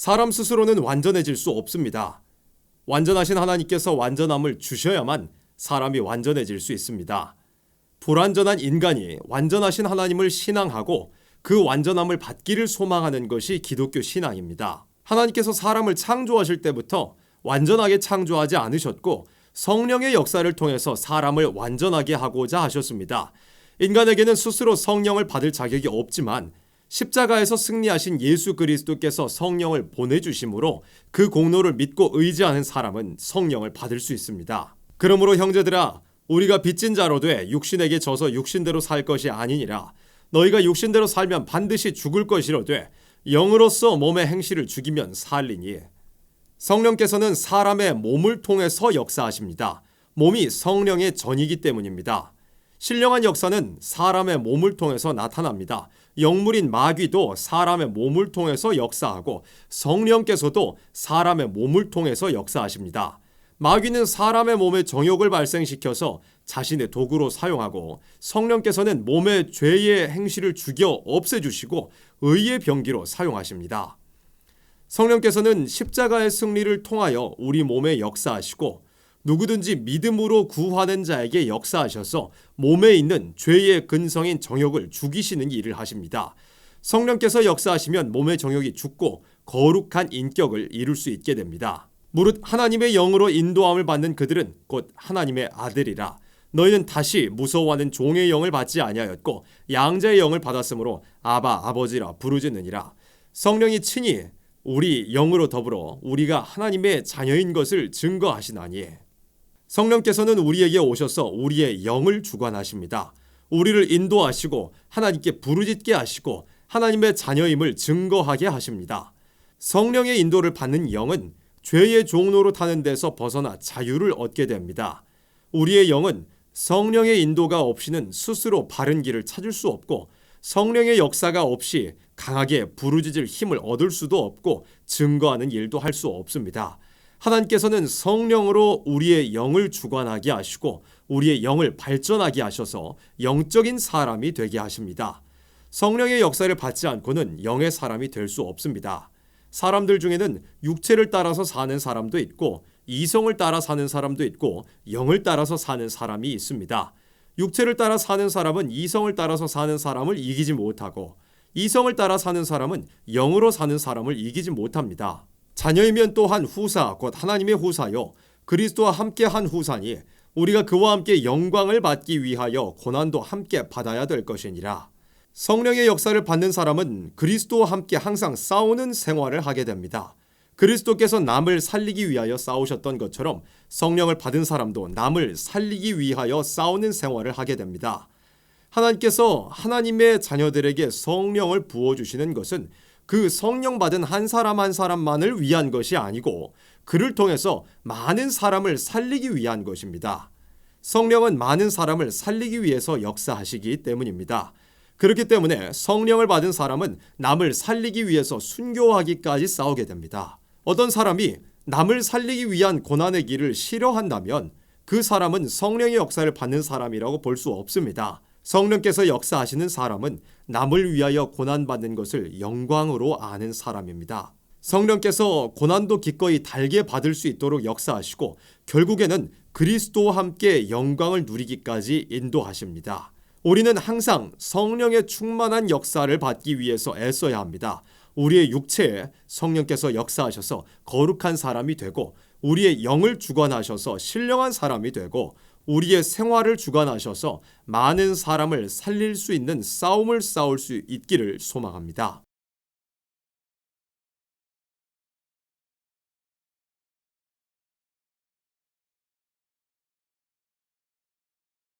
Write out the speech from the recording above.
사람 스스로는 완전해질 수 없습니다. 완전하신 하나님께서 완전함을 주셔야만 사람이 완전해질 수 있습니다. 불완전한 인간이 완전하신 하나님을 신앙하고 그 완전함을 받기를 소망하는 것이 기독교 신앙입니다. 하나님께서 사람을 창조하실 때부터 완전하게 창조하지 않으셨고 성령의 역사를 통해서 사람을 완전하게 하고자 하셨습니다. 인간에게는 스스로 성령을 받을 자격이 없지만 십자가에서 승리하신 예수 그리스도께서 성령을 보내주심으로 그 공로를 믿고 의지하는 사람은 성령을 받을 수 있습니다. 그러므로 형제들아 우리가 빚진 자로 돼 육신에게 져서 육신대로 살 것이 아니니라 너희가 육신대로 살면 반드시 죽을 것이로되 영으로서 몸의 행실을 죽이면 살리니 성령께서는 사람의 몸을 통해서 역사하십니다. 몸이 성령의 전이기 때문입니다. 신령한 역사는 사람의 몸을 통해서 나타납니다. 영물인 마귀도 사람의 몸을 통해서 역사하고 성령께서도 사람의 몸을 통해서 역사하십니다. 마귀는 사람의 몸에 정욕을 발생시켜서 자신의 도구로 사용하고 성령께서는 몸의 죄의 행실을 죽여 없애주시고 의의 병기로 사용하십니다. 성령께서는 십자가의 승리를 통하여 우리 몸에 역사하시고 누구든지 믿음으로 구하는 자에게 역사하셔서 몸에 있는 죄의 근성인 정욕을 죽이시는 일을 하십니다. 성령께서 역사하시면 몸의 정욕이 죽고 거룩한 인격을 이룰 수 있게 됩니다. 무릇 하나님의 영으로 인도함을 받는 그들은 곧 하나님의 아들이라. 너희는 다시 무서워하는 종의 영을 받지 아니하였고 양자의 영을 받았으므로 아바 아버지라 부르짖느니라. 성령이 친히 우리 영으로 더불어 우리가 하나님의 자녀인 것을 증거하시나니 성령께서는 우리에게 오셔서 우리의 영을 주관하십니다. 우리를 인도하시고 하나님께 부르짖게 하시고 하나님의 자녀임을 증거하게 하십니다. 성령의 인도를 받는 영은 죄의 종로로 타는 데서 벗어나 자유를 얻게 됩니다. 우리의 영은 성령의 인도가 없이는 스스로 바른 길을 찾을 수 없고 성령의 역사가 없이 강하게 부르짖을 힘을 얻을 수도 없고 증거하는 일도 할 수 없습니다. 하나님께서는 성령으로 우리의 영을 주관하게 하시고 우리의 영을 발전하게 하셔서 영적인 사람이 되게 하십니다. 성령의 역사를 받지 않고는 영의 사람이 될 수 없습니다. 사람들 중에는 육체를 따라서 사는 사람도 있고 이성을 따라 사는 사람도 있고 영을 따라서 사는 사람이 있습니다. 육체를 따라 사는 사람은 이성을 따라서 사는 사람을 이기지 못하고 이성을 따라 사는 사람은 영으로 사는 사람을 이기지 못합니다. 자녀이면 또한 후사 곧 하나님의 후사요 그리스도와 함께 한 후사니 우리가 그와 함께 영광을 받기 위하여 고난도 함께 받아야 될 것이니라. 성령의 역사를 받는 사람은 그리스도와 함께 항상 싸우는 생활을 하게 됩니다. 그리스도께서 남을 살리기 위하여 싸우셨던 것처럼 성령을 받은 사람도 남을 살리기 위하여 싸우는 생활을 하게 됩니다. 하나님께서 하나님의 자녀들에게 성령을 부어주시는 것은 그 성령 받은 한 사람 한 사람만을 위한 것이 아니고 그를 통해서 많은 사람을 살리기 위한 것입니다. 성령은 많은 사람을 살리기 위해서 역사하시기 때문입니다. 그렇기 때문에 성령을 받은 사람은 남을 살리기 위해서 순교하기까지 싸우게 됩니다. 어떤 사람이 남을 살리기 위한 고난의 길을 싫어한다면 그 사람은 성령의 역사를 받는 사람이라고 볼 수 없습니다. 성령께서 역사하시는 사람은 남을 위하여 고난받는 것을 영광으로 아는 사람입니다. 성령께서 고난도 기꺼이 달게 받을 수 있도록 역사하시고 결국에는 그리스도와 함께 영광을 누리기까지 인도하십니다. 우리는 항상 성령의 충만한 역사를 받기 위해서 애써야 합니다. 우리의 육체에 성령께서 역사하셔서 거룩한 사람이 되고 우리의 영을 주관하셔서 신령한 사람이 되고 우리의 생활을 주관하셔서 많은 사람을 살릴 수 있는 싸움을 싸울 수 있기를 소망합니다.